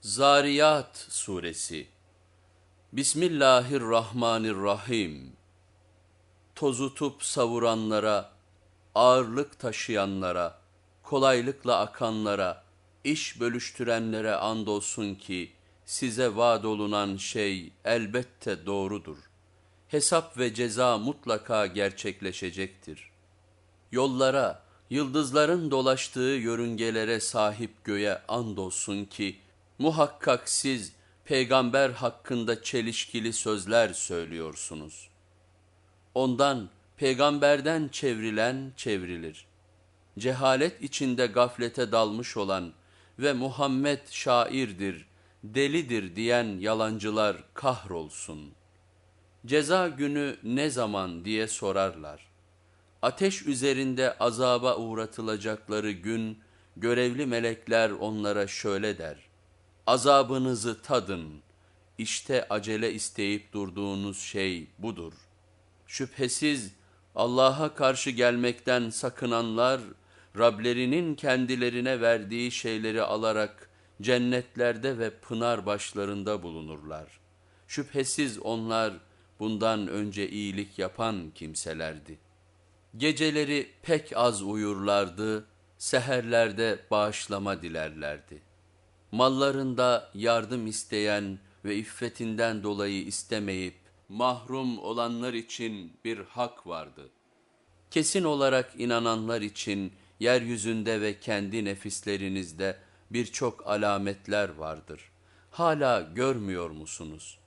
Zariyat Suresi Bismillahirrahmanirrahim Tozutup savuranlara, ağırlık taşıyanlara, kolaylıkla akanlara, iş bölüştürenlere andolsun ki size vaad olunan şey elbette doğrudur. Hesap ve ceza mutlaka gerçekleşecektir. Yollara, yıldızların dolaştığı yörüngelere sahip göğe andolsun ki, muhakkak siz peygamber hakkında çelişkili sözler söylüyorsunuz. Ondan, peygamberden çevrilen çevrilir. Cehalet içinde gaflete dalmış olan ve Muhammed şairdir, delidir diyen yalancılar kahrolsun. Ceza günü ne zaman diye sorarlar. Ateş üzerinde azaba uğratılacakları gün, görevli melekler onlara şöyle der. Azabınızı tadın, işte acele isteyip durduğunuz şey budur. Şüphesiz Allah'a karşı gelmekten sakınanlar, Rablerinin kendilerine verdiği şeyleri alarak cennetlerde ve pınar başlarında bulunurlar. Şüphesiz onlar bundan önce iyilik yapan kimselerdi. Geceleri pek az uyurlardı, seherlerde bağışlama dilerlerdi. Mallarında yardım isteyen ve iffetinden dolayı istemeyip mahrum olanlar için bir hak vardı. Kesin olarak inananlar için yeryüzünde ve kendi nefislerinizde birçok alametler vardır. Hala görmüyor musunuz?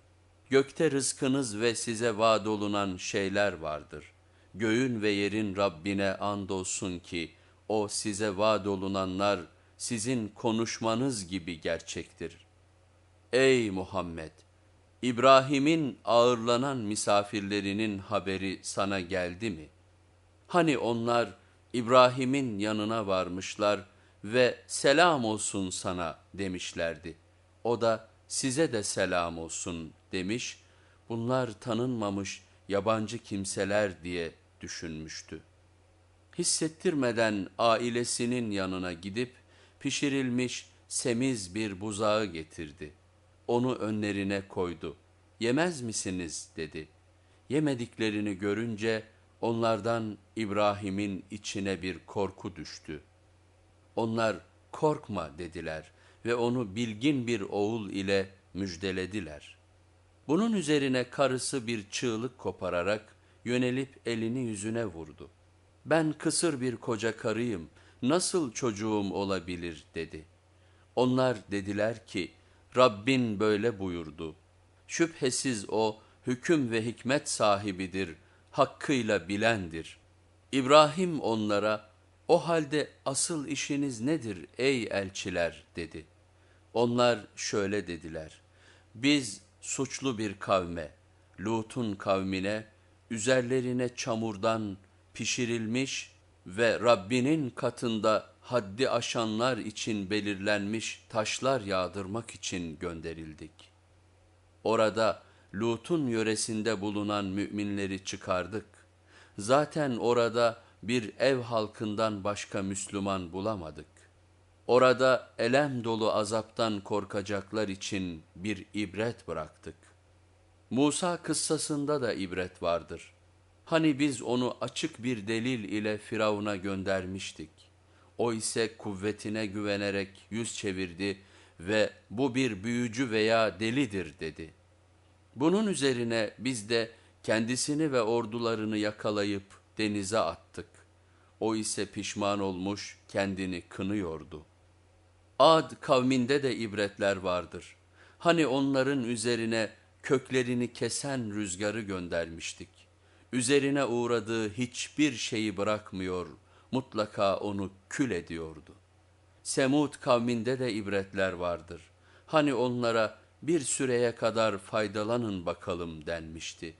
Gökte rızkınız ve size vaad olunan şeyler vardır. Göğün ve yerin Rabbine andolsun ki o size vaad olunanlar sizin konuşmanız gibi gerçektir. Ey Muhammed! İbrahim'in ağırlanan misafirlerinin haberi sana geldi mi? Hani onlar İbrahim'in yanına varmışlar ve selam olsun sana demişlerdi. O da size de selam olsun demiş, bunlar tanınmamış yabancı kimseler diye düşünmüştü. Hissettirmeden ailesinin yanına gidip pişirilmiş semiz bir buzağı getirdi. Onu önlerine koydu. Yemez misiniz dedi. Yemediklerini görünce onlardan İbrahim'in içine bir korku düştü. Onlar korkma dediler ve onu bilgin bir oğul ile müjdelediler. Bunun üzerine karısı bir çığlık kopararak yönelip elini yüzüne vurdu. Ben kısır bir koca karıyım, nasıl çocuğum olabilir dedi. Onlar dediler ki, Rabbin böyle buyurdu. Şüphesiz o hüküm ve hikmet sahibidir, hakkıyla bilendir. İbrahim onlara, o halde asıl işiniz nedir ey elçiler dedi. Onlar şöyle dediler, biz suçlu bir kavme, Lut'un kavmine, üzerlerine çamurdan pişirilmiş ve Rabbinin katında haddi aşanlar için belirlenmiş taşlar yağdırmak için gönderildik. Orada Lut'un yöresinde bulunan müminleri çıkardık. Zaten orada bir ev halkından başka Müslüman bulamadık. Orada elem dolu azaptan korkacaklar için bir ibret bıraktık. Musa kıssasında da ibret vardır. Hani biz onu açık bir delil ile Firavun'a göndermiştik. O ise kuvvetine güvenerek yüz çevirdi ve bu bir büyücü veya delidir dedi. Bunun üzerine biz de kendisini ve ordularını yakalayıp denize attık. O ise pişman olmuş kendini kınıyordu. Ad kavminde de ibretler vardır. Hani onların üzerine köklerini kesen rüzgarı göndermiştik. Üzerine uğradığı hiçbir şeyi bırakmıyor, mutlaka onu kül ediyordu. Semud kavminde de ibretler vardır. Hani onlara bir süreye kadar faydalanın bakalım denmişti.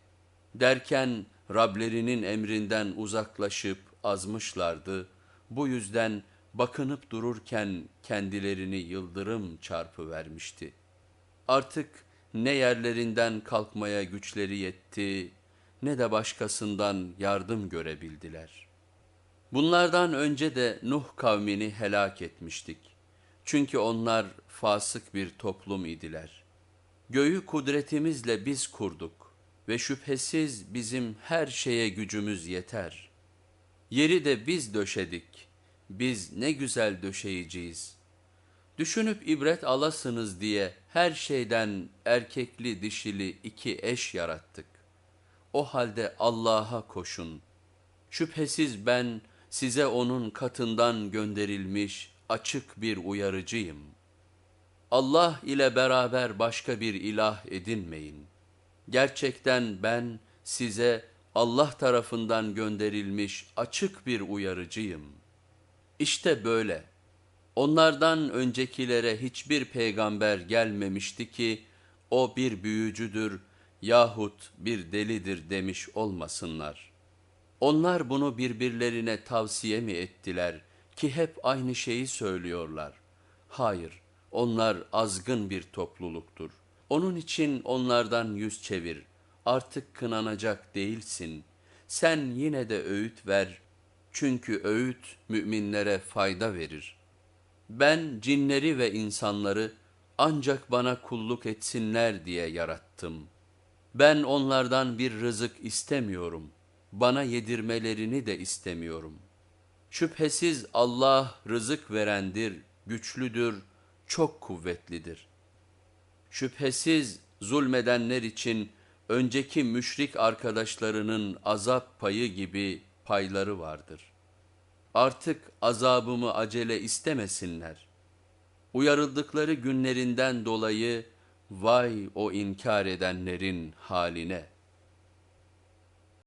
Derken Rablerinin emrinden uzaklaşıp azmışlardı. Bu yüzden bakınıp dururken kendilerini yıldırım çarpı vermişti. Artık ne yerlerinden kalkmaya güçleri yetti ne de başkasından yardım görebildiler. Bunlardan önce de Nuh kavmini helak etmiştik. Çünkü onlar fasık bir toplum idiler. Göğü kudretimizle biz kurduk ve şüphesiz bizim her şeye gücümüz yeter. Yeri de biz döşedik. Biz ne güzel döşeyiciyiz. Düşünüp ibret alasınız diye her şeyden erkekli dişili iki eş yarattık. O halde Allah'a koşun. Şüphesiz ben size onun katından gönderilmiş açık bir uyarıcıyım. Allah ile beraber başka bir ilah edinmeyin. Gerçekten ben size Allah tarafından gönderilmiş açık bir uyarıcıyım. İşte böyle. Onlardan öncekilere hiçbir peygamber gelmemişti ki o bir büyücüdür yahut bir delidir demiş olmasınlar. Onlar bunu birbirlerine tavsiye mi ettiler ki hep aynı şeyi söylüyorlar? Hayır, onlar azgın bir topluluktur. Onun için onlardan yüz çevir. Artık kınanacak değilsin. Sen yine de öğüt ver. Çünkü öğüt müminlere fayda verir. Ben cinleri ve insanları ancak bana kulluk etsinler diye yarattım. Ben onlardan bir rızık istemiyorum. Bana yedirmelerini de istemiyorum. Şüphesiz Allah rızık verendir, güçlüdür, çok kuvvetlidir. Şüphesiz zulmedenler için önceki müşrik arkadaşlarının azap payı gibi payları vardır. Artık azabımı acele istemesinler. Uyarıldıkları günlerinden dolayı vay o inkar edenlerin haline.''